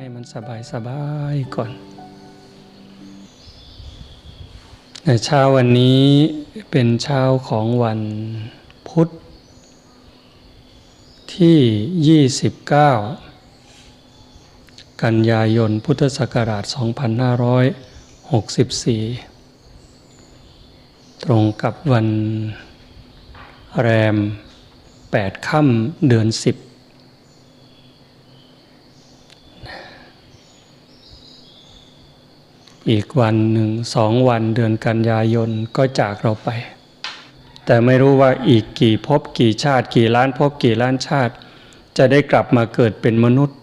ให้มันสบายสบายก่อนในเช้าวันนี้เป็นเช้าของวันพุธที่ 29 กันยายนพุทธศักราช 2564 ตรงกับวันแรม 8 ค่ำเดือน 10 อีกวันหนึ่งสองวันเดือนกันยายนก็จากเราไป แต่ไม่รู้ว่าอีกกี่ภพกี่ชาติ กี่ล้านภพกี่ล้านชาติ จะได้กลับมาเกิดเป็นมนุษย์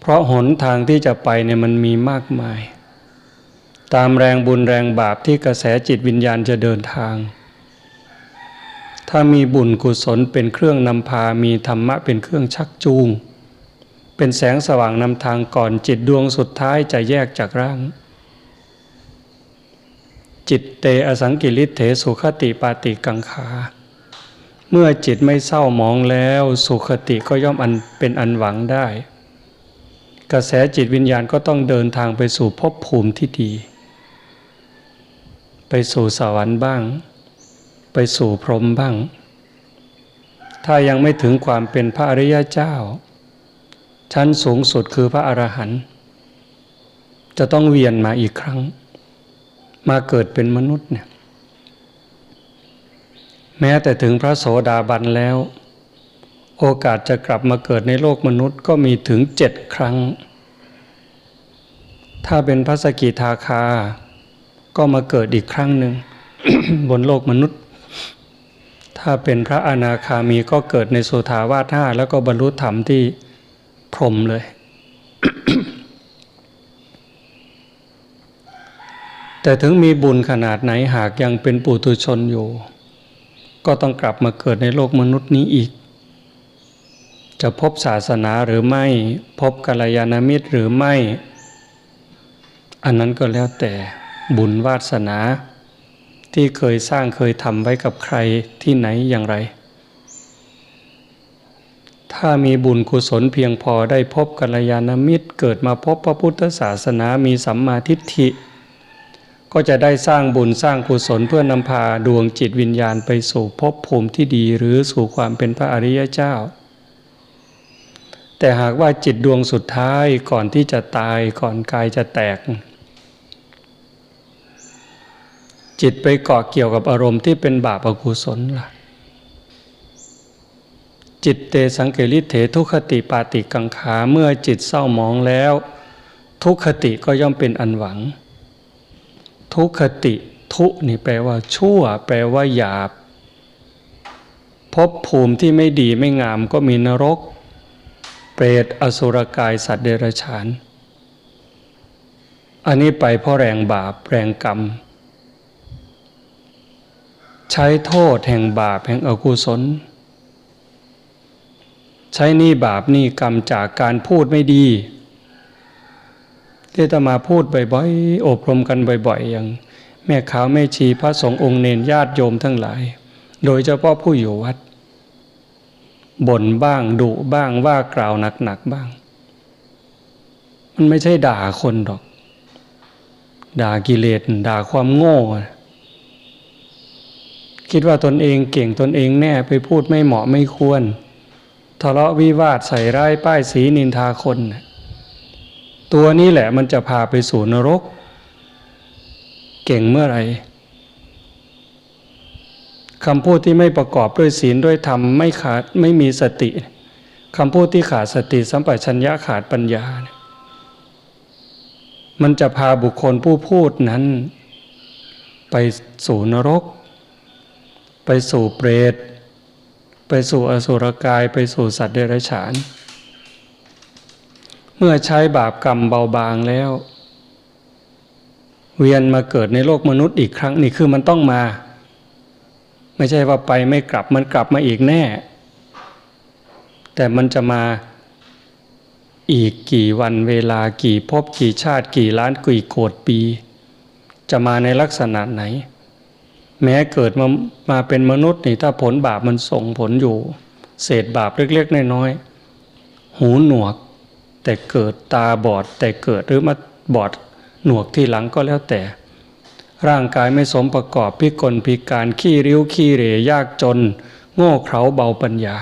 เพราะหนทางที่จะไปเนี่ยมันมีมากมาย ตามแรงบุญแรงบาปที่กระแสจิตวิญญาณจะเดินทาง ถ้ามีบุญกุศลเป็นเครื่องนำพามีธรรมะเป็นเครื่องชักจูง เป็นแสงสว่างนำทางก่อนจิตดวงสุดท้ายจะแยกจากร่าง จิตเตอสังกิริเถสุขติปาติกังขา เมื่อจิตไม่เศร้ามองแล้วสุขติก็ย่อมอันเป็นอันหวังได้ กระแสจิตวิญญาณก็ต้องเดินทางไปสู่ภพภูมิที่ดี ไปสู่สวรรค์บ้าง ไปสู่พรหมบ้าง ถ้ายังไม่ถึงความเป็นพระอริยเจ้า ชั้นสูงสุดคือพระอรหันต์จะต้องเวียนมาอีกครั้ง มาเกิดเป็นมนุษย์เนี่ยแม้แต่ถึงพระโสดาบันแล้ว โอกาสจะกลับมาเกิดในโลกมนุษย์ก็มีถึงเจ็ดครั้ง ถ้าเป็นพระสกิทาคา ก็มาเกิดอีกครั้งหนึ่งบนโลกมนุษย์ ถ้าเป็นพระอนาคามีก็เกิดในสุทาวาสห้าแล้วก็บรรลุธรรมที่ พรมเลย แต่ถึงมีบุญขนาดไหนหากยังเป็นปุถุชนอยู่ ก็ต้องกลับมาเกิดในโลกมนุษย์นี้อีก จะพบศาสนาหรือไม่ พบกัลยาณมิตรหรือไม่ อันนั้นก็แล้วแต่บุญวาสนา ที่เคยสร้างเคยทำไว้กับใครที่ไหนอย่างไร ถ้ามีบุญกุศลเพียงพอได้พบกัลยาณมิตร เกิดมาพบพระพุทธศาสนามีสัมมาทิฏฐิ ก็จะได้สร้างบุญสร้างกุศลเพื่อนำพาดวงจิตวิญญาณไปสู่ภพภูมิที่ดีหรือสู่ความเป็นพระอริยเจ้า แต่หากว่าจิตดวงสุดท้ายก่อนที่จะตายก่อนกายจะแตก จิตไปเกาะเกี่ยวกับอารมณ์ที่เป็นบาปอกุศลล่ะ จิตเตสังเกลิเถทุคติปาติกังขาเมื่อจิตเศร้ามองแล้ว ทุกขติก็ย่อมเป็นอันหวัง ทุกขติทุนี่แปลว่า ชั่ว แปลว่าหยาบภพภูมิที่ไม่ดีไม่งามก็มีนรก เปรตอสุรกายสัตว์เดรัจฉาน อันนี้ไปเพราะแรงบาปแรงกรรม ใช้โทษแห่งบาปแห่งอกุศล ใช้หนี่บาปหนี่กรรมจากการพูดไม่ดีที่จะมาพูดบ่อยๆ อบรมกันบ่อยๆ อย่างแม่ขาวแม่ชีพระสงฆ์องค์เนนญาติโยมทั้งหลาย โดยเฉพาะผู้อยู่วัดบ่นบ้างดุบ้างว่ากล่าวหนักๆบ้าง มันไม่ใช่ด่าคนหรอก ด่ากิเลสด่าความโง่ คิดว่าตนเองเก่งตนเองแน่ไปพูดไม่เหมาะไม่ควร ทะเลาะวิวาทใส่ร้ายป้ายสีนินทาคน ตัวนี้แหละมันจะพาไปสู่นรก เก่งเมื่อไหร่คำพูดที่ไม่ประกอบด้วยศีลด้วยธรรมไม่ขาดไม่มีสติคำพูดที่ขาดสติสัมปชัญญะขาดปัญญาเนี่ยมันจะพาบุคคลผู้พูดนั้น ไปสู่นรก ไปสู่เปรต ไปสู่อสุรกายไปสู่สัตว์เดรัจฉาน เมื่อใช้บาปกรรมเบาบางแล้ว เวียนมาเกิดในโลกมนุษย์อีกครั้งนี่คือมันต้องมา ไม่ใช่ว่าไปไม่กลับมันกลับมาอีกแน่ แต่มันจะมาอีกกี่วันเวลากี่ภพกี่ชาติกี่ล้านกี่โกดปี จะมาในลักษณะไหน แม้เกิดมามาเป็นมนุษย์นี่ถ้าผลบาปมันส่งผลอยู่ เศษบาปเล็กๆน้อยๆหูหนวก แต่เกิดตาบอดแต่เกิดหรือมาบอดหนวกที่หลังก็แล้วแต่ ร่างกายไม่สมประกอบพิกลพิการขี้ริ้วขี้เหร่ยากจน โง่เขลาเบาปัญญา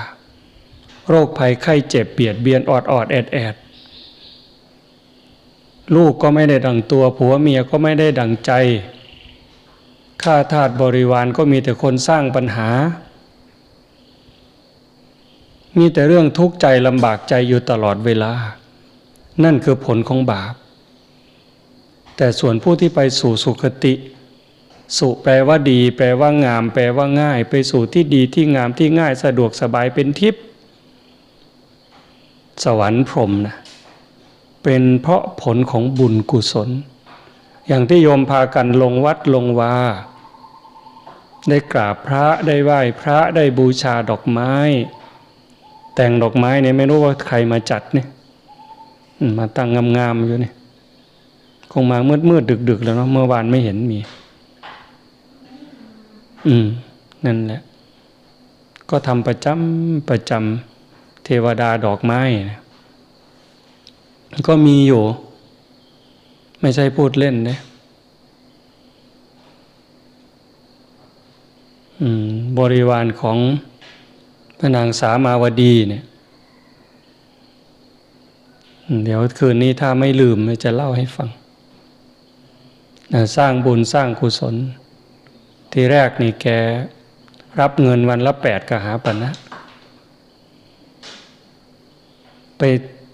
โรคภัยไข้เจ็บเบียดเบียนออดออดแอดแอดลูกก็ไม่ได้ดังตัวผัวเมียก็ไม่ได้ดังใจ ข้าทาสบริวารก็มีแต่คนสร้างปัญหา มีแต่เรื่องทุกข์ใจลำบากใจอยู่ตลอดเวลา นั่นคือผลของบาป แต่ส่วนผู้ที่ไปสู่สุคติ สุแปลว่าดี แปลว่างาม แปลว่าง่าย ไปสู่ที่ดีที่งามที่ง่ายสะดวกสบายเป็นทิพย์สวรรค์พรมนะเป็นเพราะผลของบุญกุศล อย่างที่โยมพากันลงวัดลงวา ได้กราบพระได้ไหว้พระได้บูชาดอกไม้ แต่งดอกไม้เนี่ยไม่รู้ว่าใครมาจัดเนี่ยมาตั้งงามๆอยู่เนี่ยคงมามืดมืดดึกดึกๆแล้วเนาะเมื่อวานไม่เห็นมี อืม นั่นแหละ ก็ทำประจำประจำเทวดาดอกไม้นะก็มีอยู่ ไม่ใช่พูดเล่นนะอืม บริวารของพระนางสามาวดีเนี่ยเดี๋ยวคืนนี้ถ้าไม่ลืมจะเล่าให้ฟัง สร้างบุญสร้างกุศล ทีแรกนี่แกรับเงินวันละแปดกหาปณะนะไป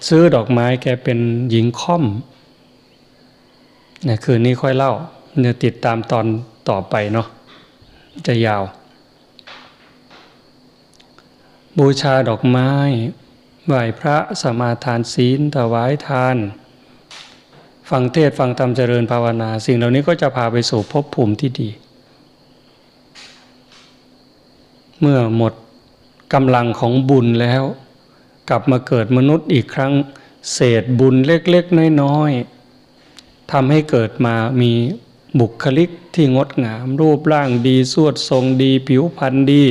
ซื้อดอกไม้แกเป็นหญิงค่อมนะคืนนี้ค่อยเล่าเดี๋ยติดตามตอนต่อไปเนาะจะยาว บูชาดอกไม้ไหว้พระสมาทานศีลถวายทาน ฟังเทศฟังธรรมเจริญภาวนา สิ่งเหล่านี้ก็จะพาไปสู่ภพภูมิที่ดี เมื่อหมดกำลังของบุญแล้ว กลับมาเกิดมนุษย์อีกครั้ง เศษบุญเล็กๆ น้อยๆทำให้เกิดมามีบุคลิกที่งดงามรูปร่างดีสวดทรงดี ผิวพรรณดี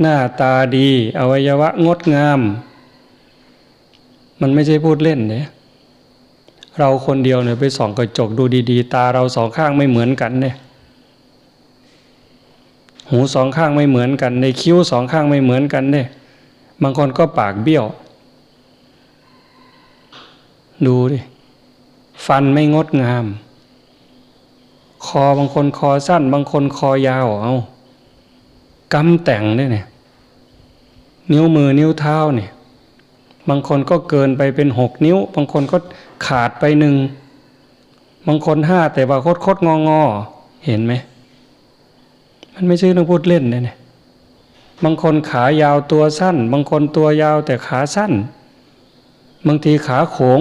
หน้าตาดี อวัยวะงดงาม มันไม่ใช่พูดเล่นเนี่ยเราคนเดียวเนี่ยไปส่องกระจกดูดี ๆ ตาเราสองข้างไม่เหมือนกันเนี่ยหูสองข้างไม่เหมือนกัน ในคิ้วสองข้างไม่เหมือนกันเนี่ยบางคนก็ปากเบี้ยว ดูดิ ฟันไม่งดงาม คอบางคนคอสั้น บางคนคอยาวเอา กำแต่งด้วยเนี่ย นิ้วมือนิ้วเท้าเนี่ย บางคนก็เกินไปเป็นหกนิ้ว บางคนก็ขาดไปหนึ่ง บางคนห้าแต่ว่าคดคดงองอเห็นไหม มันไม่ใช่เรื่องพูดเล่นนะเนี่ย บางคนขายาวตัวสั้น บางคนตัวยาวแต่ขาสั้น บางทีขาโขง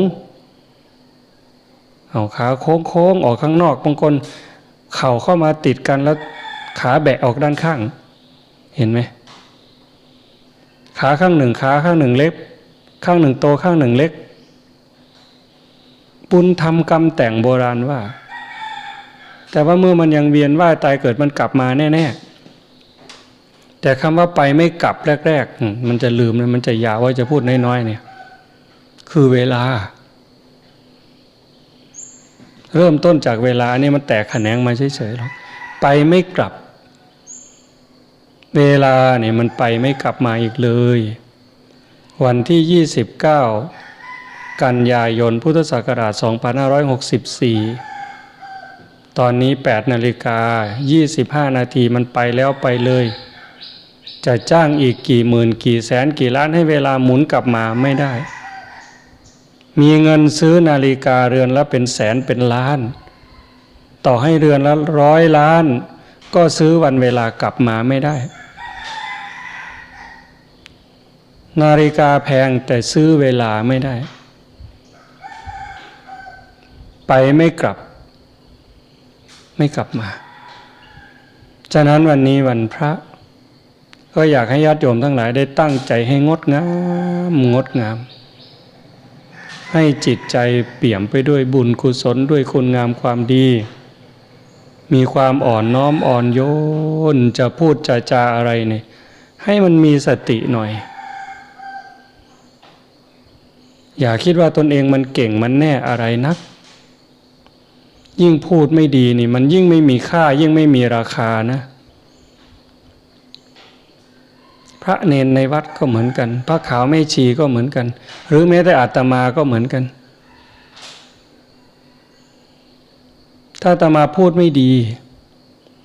เอาขาโค้งโค้งออกข้างนอก บางคนเข่าเข้ามาติดกันแล้วขาแบะออกด้านข้าง เห็นไหมขาข้างหนึ่งขาข้างหนึ่งเล็ก ข้างหนึ่งโตข้างหนึ่งเล็ก ปุญทำกรรมแต่งโบราณว่า แต่ว่าเมื่อมันยังเวียนว่ายตายเกิดมันกลับมาแน่ๆแต่คำว่าไปไม่กลับแรกๆมันจะลืมมันจะยาวว่าจะพูดน้อยๆเนี่ย คือเวลา เริ่มต้นจากเวลานี่มันแตกแขนงมาเฉยๆหรอกไปไม่กลับ เวลาเนี่ยมันไปไม่กลับมาอีกเลย วันที่ 29 กันยายนพุทธศักราช 2564 ตอนนี้ 8 นาฬิกา 25 นาทีมันไปแล้วไปเลย จะจ้างอีกกี่หมื่นกี่แสนกี่ล้านให้เวลาหมุนกลับมาไม่ได้ มีเงินซื้อนาฬิกาเรือนละเป็นแสนเป็นล้าน ต่อให้เรือนละร้อยล้าน ก็ซื้อวันเวลากลับมาไม่ได้ นาฬิกาแพงแต่ซื้อเวลาไม่ได้ ไปไม่กลับ ไม่กลับมา ฉะนั้นวันนี้วันพระ ก็อยากให้ญาติโยมทั้งหลายได้ตั้งใจให้งดงามงดงาม ให้จิตใจเปี่ยมไปด้วยบุญกุศลด้วยคุณงามความดี มีความอ่อนน้อมอ่อนโยนจะพูดจะจาอะไรเนี่ยให้มันมีสติหน่อย อย่าคิดว่าตนเองมันเก่งมันแน่อะไรนัก ยิ่งพูดไม่ดีนี่ มันยิ่งไม่มีค่ายิ่งไม่มีราคานะ พระเนนในวัดก็เหมือนกัน พระขาวไม่ชีก็เหมือนกัน หรือแม้แต่อาตมาก็เหมือนกัน ถ้าอาตมาพูดไม่ดี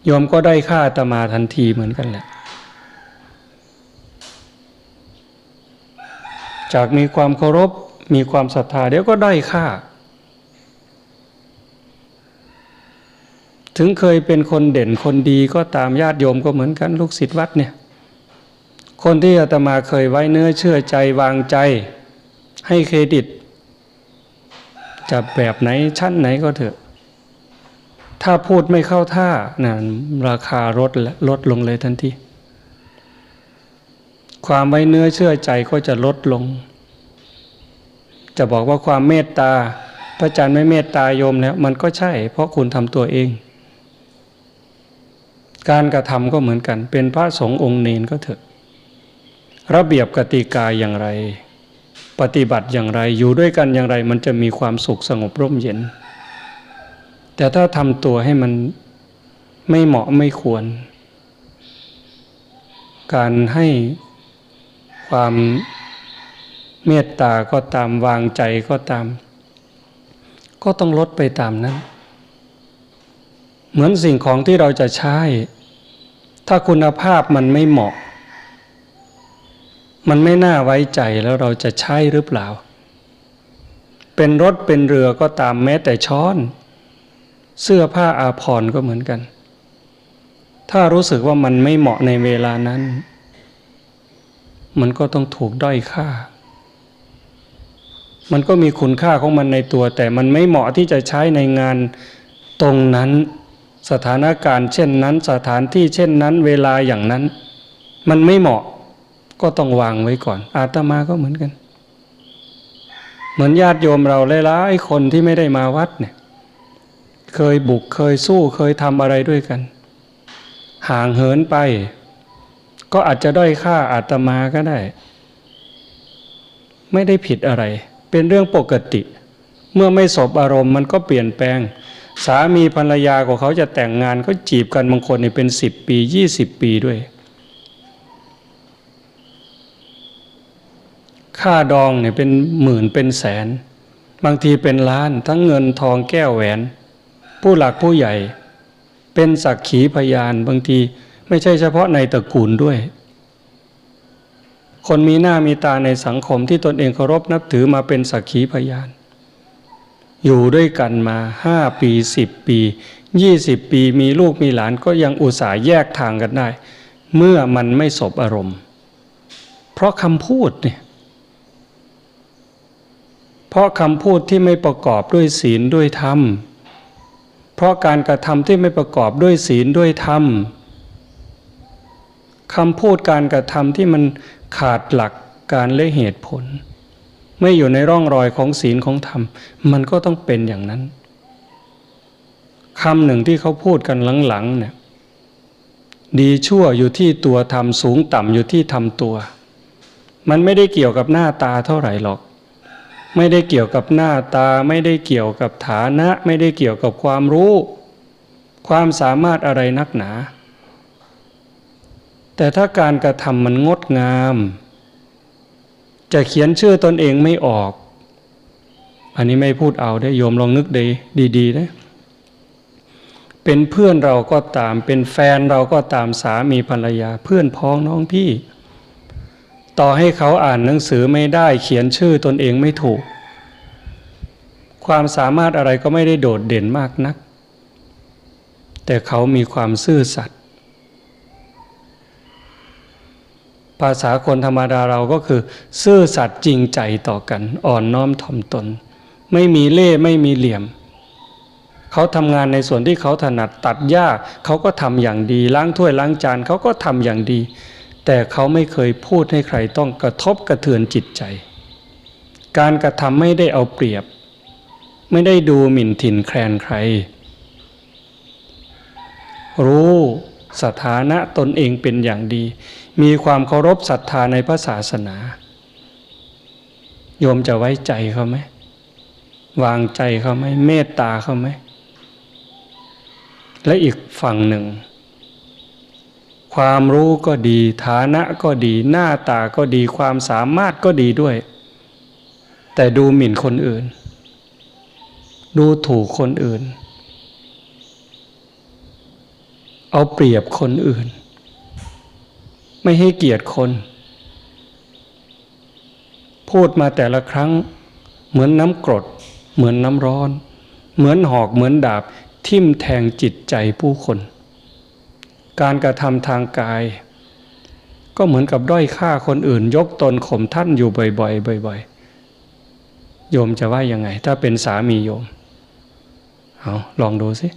โยมก็ได้ค่าอาตมาทันทีเหมือนกันแหละ จากมีความเคารพมีความศรัทธาเดี๋ยวก็ได้ค่า ถึงเคยเป็นคนเด่นคนดีก็ตามญาติโยมก็เหมือนกันลูกศิษย์วัดเนี่ย คนที่อาตมาเคยไว้เนื้อเชื่อใจวางใจ ให้เครดิตจะแบบไหนชั้นไหนก็เถอะ ถ้าพูดไม่เข้าท่านะราคาลดลดลงเลยทันทีความไว้เนื้อเชื่อใจก็จะลดลง จะบอกว่าความเมตตา พระอาจารย์ไม่เมตตาโยมแล้วมันก็ใช่ เพราะคุณทำตัวเอง การกระทำก็เหมือนกัน เป็นพระสงฆ์องค์เนนก็เถอะ ระเบียบกติกาอย่างไร ปฏิบัติอย่างไรอยู่ด้วยกันอย่างไร มันจะมีความสุขสงบร่มเย็น แต่ถ้าทำตัวให้มันไม่เหมาะไม่ควร การให้ความเมตตาก็ตามวางใจก็ตาม ก็ต้องลดไปตามนั้น เหมือนสิ่งของที่เราจะใช้ ถ้าคุณภาพมันไม่เหมาะ มันไม่น่าไว้ใจแล้วเราจะใช้หรือเปล่า เป็นรถเป็นเรือก็ตามแม้แต่ช้อน เสื้อผ้าอาภรณ์ก็เหมือนกัน ถ้ารู้สึกว่ามันไม่เหมาะในเวลานั้น มันก็ต้องถูกด้อยค่า มันก็มีคุณค่าของมันในตัว แต่มันไม่เหมาะที่จะใช้ในงานตรงนั้น สถานการณ์เช่นนั้น สถานที่เช่นนั้นเวลาอย่างนั้น มันไม่เหมาะก็ต้องวางไว้ก่อน อาตมาก็เหมือนกัน เหมือนญาติโยมเราหลายๆคนที่ไม่ได้มาวัดเนี่ย เคยบุกเคยสู้เคยทำอะไรด้วยกัน ห่างเหินไป ก็อาจจะด้อยค่าอาตมาก็ได้ ไม่ได้ผิดอะไร เป็นเรื่องปกติ เมื่อไม่สบอารมณ์มันก็เปลี่ยนแปลง สามีภรรยาของเขาจะแต่งงานก็จีบกันบางคนเนี่ยเป็นสิบปียี่สิบปีด้วย ค่าดองเนี่ยเป็นหมื่นเป็นแสน บางทีเป็นล้านทั้งเงินทองแก้วแหวน ผู้หลักผู้ใหญ่ เป็นสักขีพยานบางที ไม่ใช่เฉพาะในตระกูลด้วย คนมีหน้ามีตาในสังคมที่ตนเองเคารพนับถือมาเป็นสักขีพยาน อยู่ด้วยกันมาห้าปีสิบปียี่สิบปีมีลูกมีหลานก็ยังอุตส่าห์แยกทางกันได้ เมื่อมันไม่สบอารมณ์ เพราะคำพูดเนี่ยเพราะคำพูดที่ไม่ประกอบด้วยศีลด้วยธรรม เพราะการกระทำที่ไม่ประกอบด้วยศีลด้วยธรรมคำพูดการกระทำที่มันขาดหลักการและเหตุผล ไม่อยู่ในร่องรอยของศีลของธรรม มันก็ต้องเป็นอย่างนั้นคำหนึ่งที่เขาพูดกันหลังๆเนี่ยดีชั่วอยู่ที่ตัวทำสูงต่ำอยู่ที่ทำตัว มันไม่ได้เกี่ยวกับหน้าตาเท่าไหร่หรอก ไม่ได้เกี่ยวกับหน้าตา ไม่ได้เกี่ยวกับฐานะ ไม่ได้เกี่ยวกับความรู้ ความสามารถอะไรนักหนา แต่ถ้าการกระทำมันงดงาม จะเขียนชื่อตนเองไม่ออก อันนี้ไม่พูดเอาได้โยมลองนึกดีดีๆนะเป็นเพื่อนเราก็ตาม เป็นแฟนเราก็ตามสามีภรรยา เพื่อนพ้องน้องพี่ ต่อให้เขาอ่านหนังสือไม่ได้เขียนชื่อตนเองไม่ถูก ความสามารถอะไรก็ไม่ได้โดดเด่นมากนัก แต่เขามีความซื่อสัตย์ภาษาคนธรรมดาเราก็คือ ซื่อสัตย์จริงใจต่อกัน อ่อนน้อมถ่อมตน ไม่มีเล่ห์ไม่มีเหลี่ยม เขาทำงานในส่วนที่เขาถนัดตัดหญ้าเขาก็ทำอย่างดี ล้างถ้วยล้างจานเขาก็ทำอย่างดี แต่เขาไม่เคยพูดให้ใครต้องกระทบกระเทือนจิตใจ การกระทำไม่ได้เอาเปรียบ ไม่ได้ดูหมิ่นถิ่นแคลนใคร รู้สถานะตนเองเป็นอย่างดี มีความเคารพศรัทธาในพระศาสนา โยมจะไว้ใจเขาไหม วางใจเขาไหมเมตตาเขาไหม และอีกฝั่งหนึ่ง ความรู้ก็ดี ฐานะก็ดี หน้าตาก็ดี ความสามารถก็ดีด้วย แต่ดูหมิ่นคนอื่น ดูถูกคนอื่น เอาเปรียบคนอื่น ไม่ให้เกียรติคน พูดมาแต่ละครั้ง เหมือนน้ำกรด เหมือนน้ำร้อน เหมือนหอกเหมือนดาบทิ่มแทงจิตใจผู้คน การกระทำทางกาย ก็เหมือนกับด้อยค่าคนอื่น ยกตนข่มท่านอยู่บ่อยๆบ่อยๆโยมจะว่ายังไง ถ้าเป็นสามีโยมเอาลองดูสิ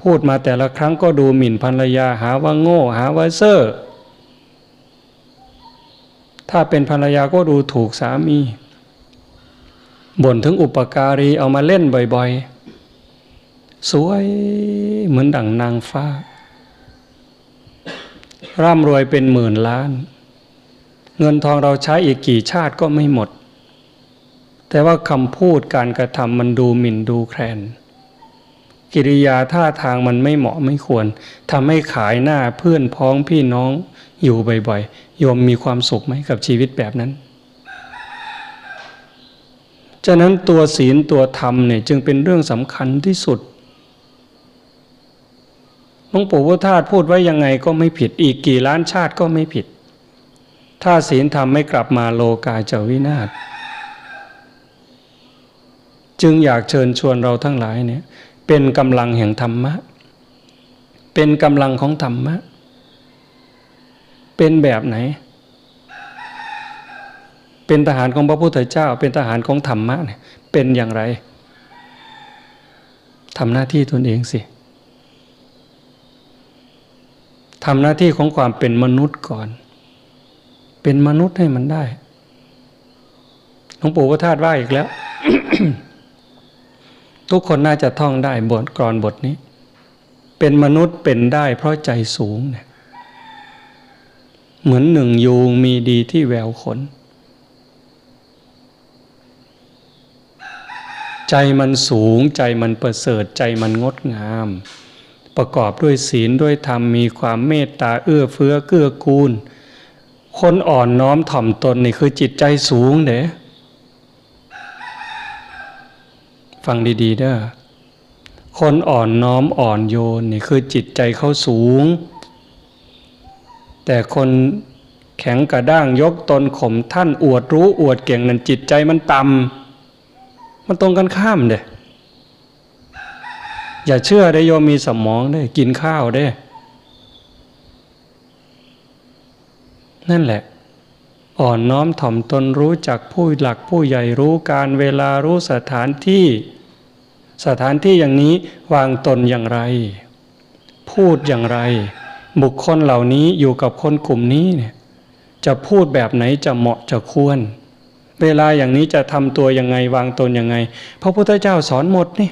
พูดมาแต่ละครั้งก็ดูหมิ่นภรรยาหาว่าโง่ หาว่าเซอร์ถ้าเป็นภรรยาก็ดูถูกสามีบ่นถึงอุปการีเอามาเล่นบ่อยๆ สวยเหมือนดั่งนางฟ้า ร่ำรวยเป็นหมื่นล้าน เงินทองเราใช้อีกกี่ชาติก็ไม่หมด แต่ว่าคำพูดการกระทำมันดูหมิ่นดูแคลนกิริยาท่าทางมันไม่เหมาะไม่ควรทำให้ขายหน้าเพื่อนพ้องพี่น้องอยู่บ่อยๆโยมมีความสุขไหมกับชีวิตแบบนั้น ฉะนั้นตัวศีลตัวธรรมเนี่ยจึงเป็นเรื่องสำคัญที่สุด ลวงปู่พุทธาสพูดไว้ยังไงก็ไม่ผิด อีกกี่ล้านชาติก็ไม่ผิด ถ้าศีลธรรมไม่กลับมาโลกาจะวินาศจึงอยากเชิญชวนเราทั้งหลายเนี่ย เป็นกำลังแห่งธรรมะ เป็นกำลังของธรรมะ เป็นแบบไหน เป็นทหารของพระพุทธเจ้า เป็นทหารของธรรมะเนี่ยเป็นอย่างไรทำหน้าที่ตนเองสิ ทำหน้าที่ของความเป็นมนุษย์ก่อน เป็นมนุษย์ให้มันได้หลวงปู่ก็ทาดว่าอีกแล้ว ทุกคนน่าจะท่องได้บทกรอนบทนี้ เป็นมนุษย์เป็นได้เพราะใจสูงเนี่ยเหมือนหนึ่งยูงมีดีที่แววขน ใจมันสูงใจมันประเสริฐใจมันงดงาม ประกอบด้วยศีลด้วยธรรมมีความเมตตาเอื้อเฟื้อเกื้อกูล คนอ่อนน้อมถ่อมตนนี่คือจิตใจสูงเด้ฟังดีๆเด้อคนอ่อนน้อมอ่อนโยนนี่คือจิตใจเขาสูง แต่คนแข็งกระด้างยกตนข่มท่านอวดรู้อวดเก่งนั่นจิตใจมันต่ำมันตรงกันข้ามเด้ อย่าเชื่อได้โยมมีสมองได้กินข้าวได้ นั่นแหละ อ่อนน้อมถ่อมตนรู้จักผู้หลักผู้ใหญ่รู้การเวลารู้สถานที่ สถานที่อย่างนี้วางตนอย่างไร พูดอย่างไร บุคคลเหล่านี้อยู่กับคนกลุ่มนี้เนี่ยจะพูดแบบไหนจะเหมาะจะควร เวลาอย่างนี้จะทำตัวยังไงวางตนยังไง พระพุทธเจ้าสอนหมดนี่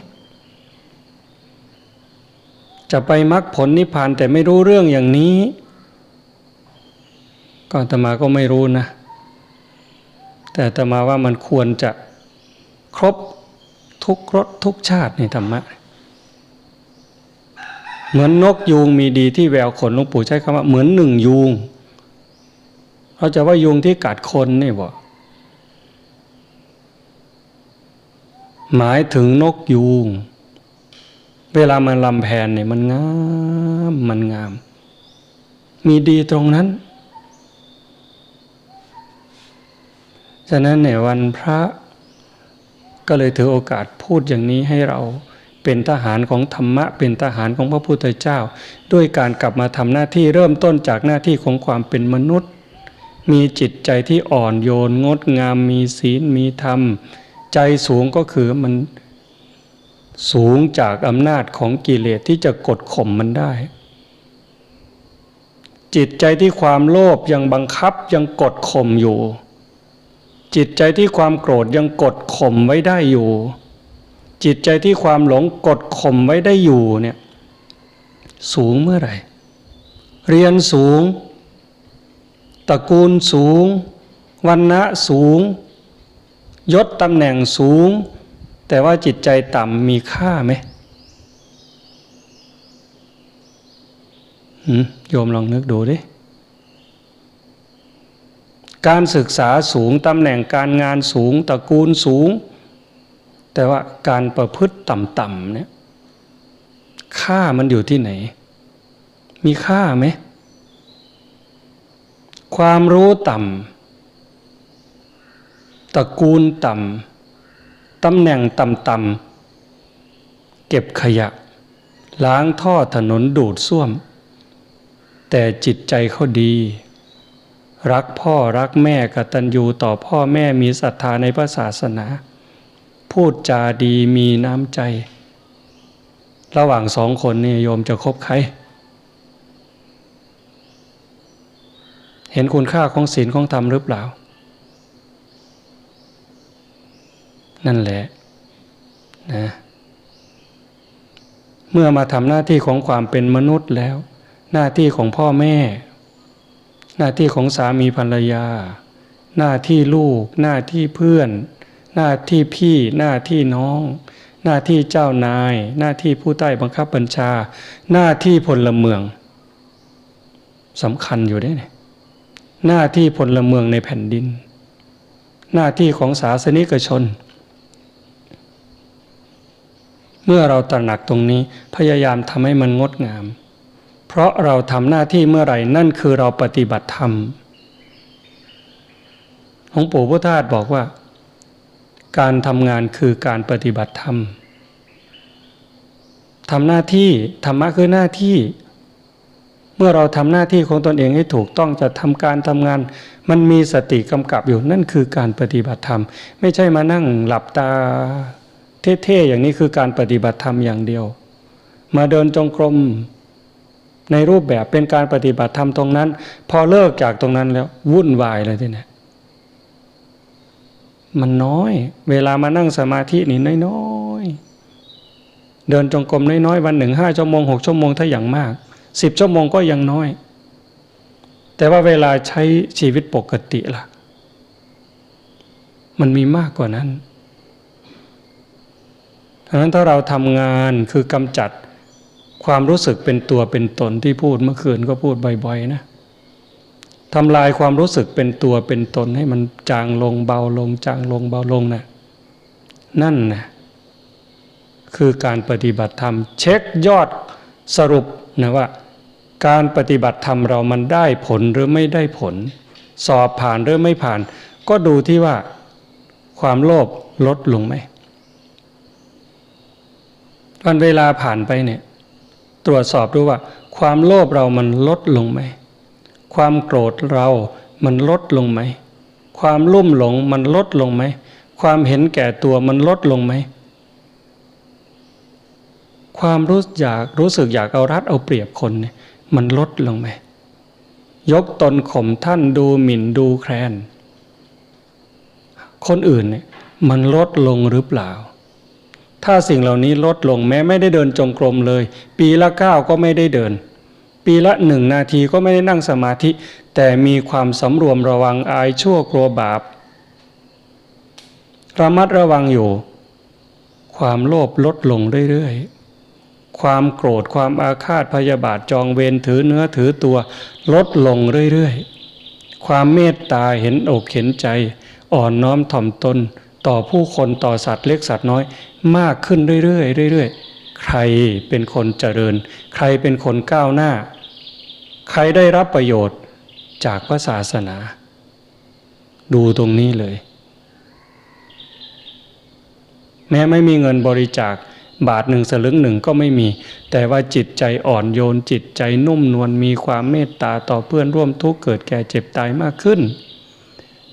จะไปมรรคผลนิพพานแต่ไม่รู้เรื่องอย่างนี้ ก็ตมาก็ไม่รู้นะ แต่ตมาว่ามันควรจะครบทุกรสทุกชาติในธรรมะ เหมือนนกยูงมีดีที่แววขนหลวงปู่ใช้คำว่าเหมือนหนึ่งยูงเราจะว่ายุงที่กัดคนนี่บ่หมายถึงนกยูง เวลามันลำแพนเนี่ยมันงามมันงาม มีดีตรงนั้น ฉะนั้นเนี่ยวันพระก็เลยถือโอกาสพูดอย่างนี้ให้เราเป็นทหารของธรรมะ เป็นทหารของพระพุทธเจ้า ด้วยการกลับมาทำหน้าที่เริ่มต้นจากหน้าที่ของความเป็นมนุษย์ มีจิตใจที่อ่อนโยนงดงามมีศีลมีธรรม ใจสูงก็คือมัน สูงจากอำนาจของกิเลสที่จะกดข่มมันได้ จิตใจที่ความโลภยังบังคับยังกดข่มอยู่ จิตใจที่ความโกรธยังกดข่มไว้ได้อยู่ จิตใจที่ความหลงกดข่มไว้ได้อยู่เนี่ยสูงเมื่อไหร่ เรียนสูงตระกูลสูงวันนะสูง ยศตำแหน่งสูง แต่ว่าจิตใจต่ำมีค่าไหมโยมลองนึกดูดิ การศึกษาสูงตำแหน่งการงานสูงตระกูลสูง แต่ว่าการประพฤติต่ำๆเนี่ยค่ามันอยู่ที่ไหน มีค่าไหม ความรู้ต่ำตระกูลต่ำ ตำแหน่งต่ำๆเก็บขยะ ล้างท่อถนนดูดซ่วม แต่จิตใจเขาดี รักพ่อรักแม่กตัญญูต่อพ่อแม่มีศรัทธาในพระศาสนา พูดจาดีมีน้ำใจ ระหว่างสองคนนี่โยมจะคบใคร เห็นคุณค่าของศีลของธรรมหรือเปล่า นั่นแหละนะเมื่อมาทำหน้าที่ของความเป็นมนุษย์แล้ว หน้าที่ของพ่อแม่ หน้าที่ของสามีภรรยา หน้าที่ลูก หน้าที่เพื่อน หน้าที่พี่ หน้าที่น้อง หน้าที่เจ้านาย หน้าที่ผู้ใต้บังคับบัญชา หน้าที่พลเมืองสำคัญอยู่ด้เนี่ยหน้าที่พลเมืองในแผ่นดิน หน้าที่ของศาสนิกชน เมื่อเราตระหนักตรงนี้พยายามทำให้มันงดงาม เพราะเราทำหน้าที่เมื่อไหร่นั่นคือเราปฏิบัติธรรมหลวงปู่พุทธาสบอกว่า การทำงานคือการปฏิบัติธรรมทำหน้าที่ธรรมะคือหน้าที่ เมื่อเราทำหน้าที่ของตนเองให้ถูกต้องจะทำการทำงาน มันมีสติกำกับอยู่นั่นคือการปฏิบัติธรรม ไม่ใช่มานั่งหลับตา เท่ๆอย่างนี้คือการปฏิบัติธรรมอย่างเดียว มาเดินจงกรมในรูปแบบเป็นการปฏิบัติธรรมตรงนั้น พอเลิกจากตรงนั้นแล้ววุ่นวายเลยทีนี้มันน้อย เวลามานั่งสมาธินี่น้อยๆเดินจงกรมน้อยๆวันหนึ่งห้าชั่วโมงหกชั่วโมงถ้าอย่างมากสิบชั่วโมงก็ยังน้อย แต่ว่าเวลาใช้ชีวิตปกติล่ะ มันมีมากกว่านั้น ดังนั้นถ้าเราทำงานคือกำจัดความรู้สึกเป็นตัวเป็นตนที่พูดเมื่อคืนก็พูดบ่อยๆนะทำลายความรู้สึกเป็นตัวเป็นตนให้มันจางลงเบาลงจางลงเบาลงนะนั่นนะคือการปฏิบัติธรรม เช็คยอดสรุปนะว่า การปฏิบัติธรรมเรามันได้ผลหรือไม่ได้ผล สอบผ่านหรือไม่ผ่าน ก็ดูที่ว่าความโลภลดลงไหม วันเวลาผ่านไปเนี่ยตรวจสอบดูว่า ความโลภเรามันลดลงไหม ความโกรธเรามันลดลงไหม ความลุ่มหลงมันลดลงไหม ความเห็นแก่ตัวมันลดลงไหม ความรู้อยากรู้สึกอยากเอารัดเอาเปรียบคนเนี่ยมันลดลงไหม ยกตนข่มท่านดูหมิ่นดูแคลน คนอื่นเนี่ยมันลดลงหรือเปล่า ถ้าสิ่งเหล่านี้ลดลงแม้ไม่ได้เดินจงกรมเลย ปีละก้าก็ไม่ได้เดิน ปีละหนึ่งนาทีก็ไม่ได้นั่งสมาธิ แต่มีความสำรวมระวังอายชั่วกลัวบาป ระมัดระวังอยู่ ความโลภลดลงเรื่อยๆ ความโกรธความอาฆาตพยาบาทจองเวรถือเนื้อถือตัว ลดลงเรื่อยๆ ความเมตตาเห็นอกเห็นใจ อ่อนน้อมถ่อมตน ต่อผู้คนต่อสัตว์เล็กสัตว์น้อย มากขึ้นเรื่อยๆเรื่อยๆ ใครเป็นคนเจริญ ใครเป็นคนก้าวหน้า ใครได้รับประโยชน์จากพระศาสนา ดูตรงนี้เลย แม้ไม่มีเงินบริจาคบาทหนึ่งสลึงหนึ่งก็ไม่มี แต่ว่าจิตใจอ่อนโยนจิตใจนุ่มนวลมีความเมตตาต่อเพื่อนร่วมทุกข์เกิดแก่เจ็บตายมากขึ้น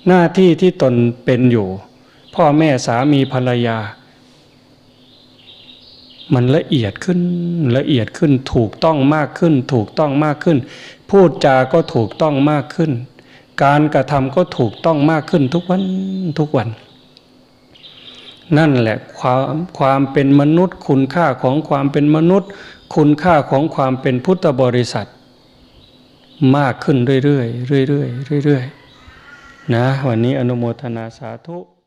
หน้าที่ที่ตนเป็นอยู่ พ่อแม่สามีภรรยา มันละเอียดขึ้นละเอียดขึ้นถูกต้องมากขึ้น ถูกต้องมากขึ้น พูดจาก็ถูกต้องมากขึ้น การกระทำก็ถูกต้องมากขึ้นทุกวันทุกวัน นั่นแหละความความเป็นมนุษย์ คุณค่าของความเป็นมนุษย์ คุณค่าของความเป็นพุทธบริษัท มากขึ้นเรื่อยๆเรื่อยๆเรื่อยๆนะวันนี้อนุโมทนาสาธุ